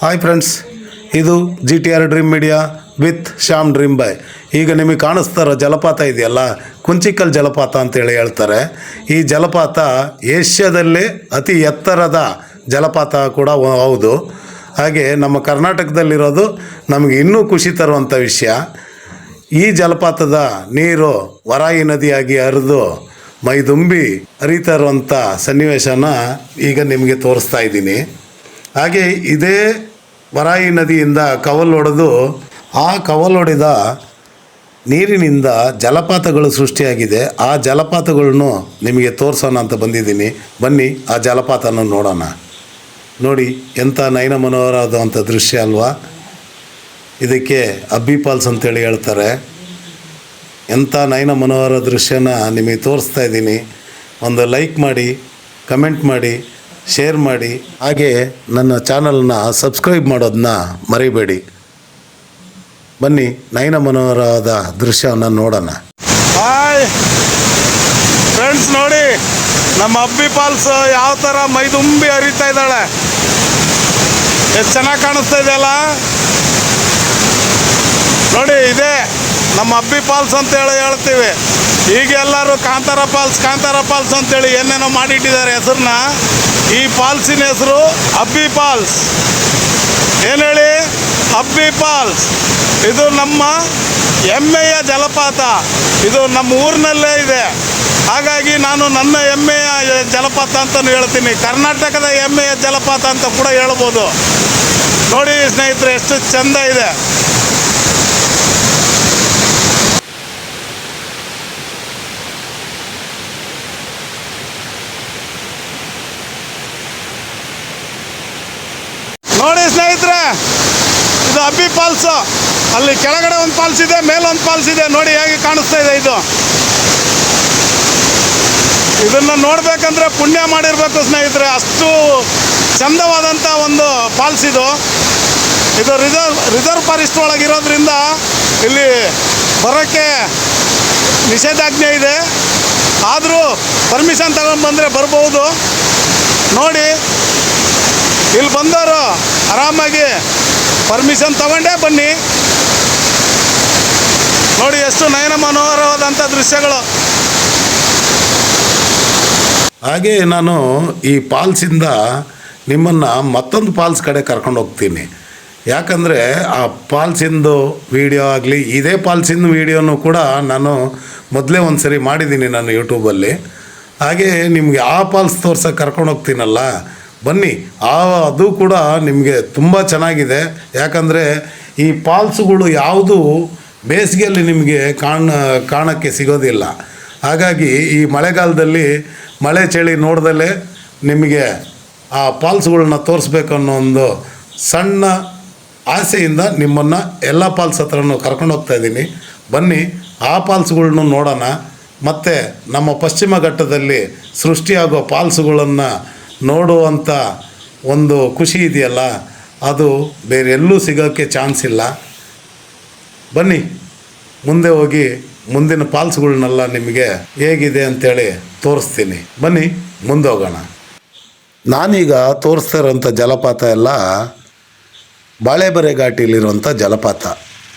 Hi friends ಇದು G T R dream media with Shyam dream boy ಈಗ ನಿಮಗೆ ಕಾಣಿಸ್ತಾ ಇರೋ ಜಲಪಾತ ಇದೆಯಲ್ಲ? ಕುಂಚಿಕಲ್ ಜಲಪಾತ ಅಂತೇಳಿ ಹೇಳ್ತಾರೆ. ಈ ಜಲಪಾತ ಏಷ್ಯಾದಲ್ಲೇ ಅತಿ ಎತ್ತರದ ಜಲಪಾತ ಕೂಡ ಹೌದು. ಹಾಗೆ ನಮ್ಮ ಕರ್ನಾಟಕದಲ್ಲಿರೋದು ನಮಗೆ ಇನ್ನೂ ಖುಷಿ ತರುವಂಥ ವಿಷಯ. ಈ ಜಲಪಾತದ ನೀರು ವರಾಯಿ ನದಿಯಾಗಿ ಹರಿದು ಮೈದುಂಬಿ ಹರಿತಾ ಇರುವಂಥ ಸನ್ನಿವೇಶನ ಈಗ ನಿಮಗೆ ತೋರಿಸ್ತಾ ಇದ್ದೀನಿ. ಹಾಗೆ ಇದೇ ವರಾಯಿ ನದಿಯಿಂದ ಕವಲೊಡೆದು ಆ ಕವಲೊಡೆದ ನೀರಿನಿಂದ ಜಲಪಾತಗಳು ಸೃಷ್ಟಿಯಾಗಿದೆ. ಆ ಜಲಪಾತಗಳನ್ನು ನಿಮಗೆ ತೋರಿಸೋಣ ಅಂತ ಬಂದಿದ್ದೀನಿ. ಬನ್ನಿ, ಆ ಜಲಪಾತನ ನೋಡೋಣ. ನೋಡಿ, ಎಂಥ ನಯನ ಮನೋಹರವಾದಂಥ ದೃಶ್ಯ ಅಲ್ವಾ? ಇದಕ್ಕೆ ಅಬ್ಬಿ ಫಾಲ್ಸ್ ಅಂತೇಳಿ ಹೇಳ್ತಾರೆ. ಎಂಥ ನಯನ ಮನೋಹರ ದೃಶ್ಯನ ನಿಮಗೆ ತೋರಿಸ್ತಾ ಇದ್ದೀನಿ. ಒಂದು ಲೈಕ್ ಮಾಡಿ, ಕಮೆಂಟ್ ಮಾಡಿ. ಶೇರ್ ಮಾಡಿ, ಹಾಗೆ ನನ್ನ ಚಾನಲ್ನ ಸಬ್ಸ್ಕ್ರೈಬ್ ಮಾಡೋದನ್ನ ಮರಿಬೇಡಿ. ಬನ್ನಿ, ನಯನ ಮನೋಹರವಾದ ದೃಶ್ಯವನ್ನು ನೋಡೋಣ. ಹಾಯ್ ಫ್ರೆಂಡ್ಸ್ ನೋಡಿ, ನಮ್ಮ ಅಬ್ಬಿ ಫಾಲ್ಸ್ ಯಾವ ಥರ ಮೈದುಂಬಿ ಹರಿತಾ ಇದ್ದಾಳೆ. ಎಷ್ಟು ಚೆನ್ನಾಗಿ ಕಾಣಿಸ್ತಾ ಇದೆಯಲ್ಲ ನೋಡಿ, ಇದೆ ನಮ್ಮ ಅಬ್ಬಿ ಫಾಲ್ಸ್ ಅಂತ ಹೇಳಿ ಹೇಳ್ತೀವಿ. ಈಗ ಎಲ್ಲರೂ ಕಾಂತಾರ ಫಾಲ್ಸ್ ಕಾಂತಾರ ಫಾಲ್ಸ್ ಅಂತೇಳಿ ಏನೇನೋ ಮಾಡಿಟ್ಟಿದ್ದಾರೆ ಹೆಸರನ್ನ. ಈ ಫಾಲ್ಸಿನ ಹೆಸರು ಅಬ್ಬಿ ಫಾಲ್ಸ್ ಏನು ಹೇಳಿ? ಅಬ್ಬಿ ಫಾಲ್ಸ್ ಇದು ನಮ್ಮ ಹೆಮ್ಮೆಯ ಜಲಪಾತ. ಇದು ನಮ್ಮ ಊರಿನಲ್ಲೇ ಇದೆ. ಹಾಗಾಗಿ ನಾನು ನನ್ನ ಹೆಮ್ಮೆಯ ಜಲಪಾತ ಅಂತಲೂ ಹೇಳ್ತೀನಿ. ಕರ್ನಾಟಕದ ಹೆಮ್ಮೆಯ ಜಲಪಾತ ಅಂತ ಕೂಡ ಹೇಳ್ಬೋದು. ನೋಡಿ ಸ್ನೇಹಿತರೆ, ಎಷ್ಟು ಚಂದ ಇದೆ ನೋಡಿ ಸ್ನೇಹಿತರೆ ಇದು ಅಬ್ಬಿ ಫಾಲ್ಸ್ ಅಲ್ಲಿ ಕೆಳಗಡೆ ಒಂದು ಫಾಲ್ಸ್ ಇದೆ ಮೇಲೊಂದು ಫಾಲ್ಸ್ ಇದೆ. ನೋಡಿ ಹೇಗೆ ಕಾಣಿಸ್ತಾ ಇದೆ ಇದು. ಇದನ್ನ ನೋಡ್ಬೇಕಂದ್ರೆ ಪುಣ್ಯ ಮಾಡಿರ್ಬೇಕು ಸ್ನೇಹಿತರೆ. ಅಷ್ಟು ಚಂದವಾದಂತ ಒಂದು ಫಾಲ್ಸ್ ಇದು. ಇದು ರಿಸರ್ವ್ ರಿಸರ್ವ್ ಫಾರೆಸ್ಟ್ ಒಳಗಿರೋದ್ರಿಂದ ಇಲ್ಲಿ ಬರೋಕ್ಕೆ ನಿಷೇಧಾಜ್ಞೆ ಇದೆ. ಆದರೂ ಪರ್ಮಿಷನ್ ತಗೊಂಡ್ಬಂದರೆ ಬರ್ಬೋದು. ನೋಡಿ, ಇಲ್ಲಿ ಬಂದವರು ಆರಾಮಾಗಿ ಪರ್ಮಿಷನ್ ತಗೊಂಡೇ ಬನ್ನಿ. ನೋಡಿ ಎಷ್ಟು ನಯನ ಮನೋಹರವಾದಂಥ ದೃಶ್ಯಗಳು. ಹಾಗೆ ನಾನು ಈ ಪಾಲ್ಸಿಂದ ನಿಮ್ಮನ್ನು ಮತ್ತೊಂದು ಪಾಲ್ಸ್ ಕಡೆ ಕರ್ಕೊಂಡು ಹೋಗ್ತೀನಿ. ಯಾಕಂದರೆ ಆ ಪಾಲ್ಸಿಂದು ವಿಡಿಯೋ ಆಗಲಿ, ಇದೇ ಪಾಲ್ಸಿಂದ ವಿಡಿಯೋನು ಕೂಡ ನಾನು ಮೊದಲೇ ಒಂದು ಸರಿ ಮಾಡಿದ್ದೀನಿ ನಾನು ಯೂಟ್ಯೂಬಲ್ಲಿ ಹಾಗೆ ನಿಮಗೆ ಆ ಪಾಲ್ಸ್ ತೋರ್ಸೋಕೆ ಕರ್ಕೊಂಡು ಹೋಗ್ತೀನಲ್ಲ ಬನ್ನಿ. ಆ, ಅದು ಕೂಡ ನಿಮಗೆ ತುಂಬ ಚೆನ್ನಾಗಿದೆ. ಯಾಕಂದರೆ ಈ ಪಾಲ್ಸ್ಗಳು ಯಾವುದು ಬೇಸಿಗೆಯಲ್ಲಿ ನಿಮಗೆ ಕಾಣ, ಕಾಣೋಕ್ಕೆ ಸಿಗೋದಿಲ್ಲ. ಹಾಗಾಗಿ ಈ ಮಳೆಗಾಲದಲ್ಲಿ ಮಳೆ ಚಳಿ ನೋಡ್ದಲೇ ನಿಮಗೆ ಆ ಫಾಲ್ಸ್ಗಳನ್ನ ತೋರಿಸ್ಬೇಕು ಅನ್ನೋ ಒಂದು ಸಣ್ಣ ಆಸೆಯಿಂದ ನಿಮ್ಮನ್ನು ಎಲ್ಲ ಪಾಲ್ಸ್ ಹತ್ರನೂ ಕರ್ಕೊಂಡು ಹೋಗ್ತಾ ಇದ್ದೀನಿ. ಬನ್ನಿ, ಆ ಫಾಲ್ಸ್ಗಳ್ನು ನೋಡೋಣ. ಮತ್ತು ನಮ್ಮ ಪಶ್ಚಿಮ ಘಟ್ಟದಲ್ಲಿ ಸೃಷ್ಟಿಯಾಗೋ ಫಾಲ್ಸ್ಗಳನ್ನು ನೋಡುವಂಥ ಒಂದು ಖುಷಿ ಇದೆಯಲ್ಲ, ಅದು ಬೇರೆ ಎಲ್ಲೂ ಸಿಗೋಕ್ಕೆ ಚಾನ್ಸ್ ಇಲ್ಲ. ಬನ್ನಿ, ಮುಂದೆ ಹೋಗಿ ಮುಂದಿನ ಫಾಲ್ಸ್ಗಳನ್ನೆಲ್ಲ ನಿಮಗೆ ಹೇಗಿದೆ ಅಂತೇಳಿ ತೋರಿಸ್ತೀನಿ. ಬನ್ನಿ, ಮುಂದೆ ಹೋಗೋಣ. ನಾನೀಗ ತೋರಿಸ್ತಾ ಇರೋಂಥ ಜಲಪಾತ ಎಲ್ಲ ಬಾಳೆಬರೆ ಘಾಟಿಲಿರುವಂಥ ಜಲಪಾತ.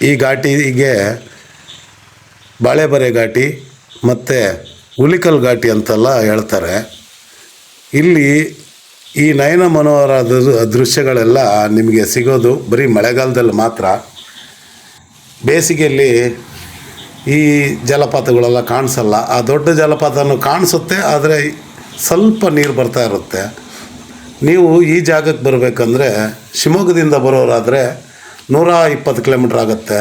ಈ ಘಾಟಿಗೆ ಬಾಳೆಬರೆ ಘಾಟಿ ಮತ್ತು ಹುಲಿಕಲ್ ಘಾಟಿ ಅಂತೆಲ್ಲ ಹೇಳ್ತಾರೆ. ಇಲ್ಲಿ ಈ ನಯನ ಮನೋಹರ ದೃಶ್ಯಗಳೆಲ್ಲ ನಿಮಗೆ ಸಿಗೋದು ಬರೀ ಮಳೆಗಾಲದಲ್ಲಿ ಮಾತ್ರ. ಬೇಸಿಗೆಯಲ್ಲಿ ಈ ಜಲಪಾತಗಳೆಲ್ಲ ಕಾಣಿಸಲ್ಲ. ಆ ದೊಡ್ಡ ಜಲಪಾತನೂ ಕಾಣಿಸುತ್ತೆ, ಆದರೆ ಸ್ವಲ್ಪ ನೀರು ಬರ್ತಾ ಇರುತ್ತೆ. ನೀವು ಈ ಜಾಗಕ್ಕೆ ಬರಬೇಕಂದ್ರೆ ಶಿವಮೊಗ್ಗದಿಂದ ಬರೋರಾದರೆ ನೂರ ಇಪ್ಪತ್ತು ಕಿಲೋಮೀಟ್ರ್ ಆಗುತ್ತೆ.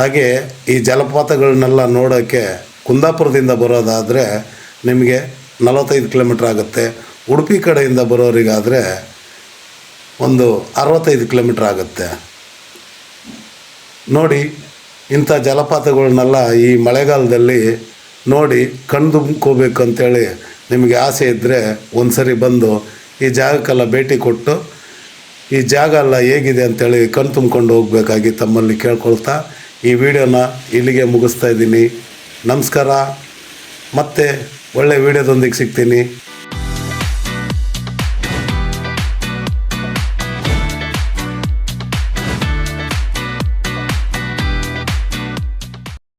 ಹಾಗೆ ಈ ಜಲಪಾತಗಳನ್ನೆಲ್ಲ ನೋಡೋಕ್ಕೆ ಕುಂದಾಪುರದಿಂದ ಬರೋದಾದರೆ ನಿಮಗೆ ನಲವತ್ತೈದು ಕಿಲೋಮೀಟ್ರ್ ಆಗುತ್ತೆ. ಉಡುಪಿ ಕಡೆಯಿಂದ ಬರೋರಿಗಾದರೆ ಒಂದು ಅರವತ್ತೈದು ಕಿಲೋಮೀಟ್ರ್ ಆಗುತ್ತೆ. ನೋಡಿ, ಇಂಥ ಜಲಪಾತಗಳನ್ನೆಲ್ಲ ಈ ಮಳೆಗಾಲದಲ್ಲಿ ನೋಡಿ ಕಣ್ತುಂಬ್ಕೋಬೇಕು ಅಂತೇಳಿ ನಿಮಗೆ ಆಸೆ ಇದ್ದರೆ ಒಂದು ಸರಿ ಬಂದು ಈ ಜಾಗಕ್ಕೆಲ್ಲ ಭೇಟಿ ಕೊಟ್ಟು, ಈ ಜಾಗ ಎಲ್ಲ ಹೇಗಿದೆ ಅಂತೇಳಿ ಕಣ್ ತುಂಬ್ಕೊಂಡು ಹೋಗಬೇಕಾಗಿ ತಮ್ಮಲ್ಲಿ ಕೇಳ್ಕೊಳ್ತಾ ಈ ವಿಡಿಯೋನ ಇಲ್ಲಿಗೆ ಮುಗಿಸ್ತಾ ಇದ್ದೀನಿ. ನಮಸ್ಕಾರ. ಮತ್ತೆ ಒಳ್ಳೆ ವಿಡಿಯೋದೊಂದಿಗೆ ಸಿಗ್ತೀನಿ.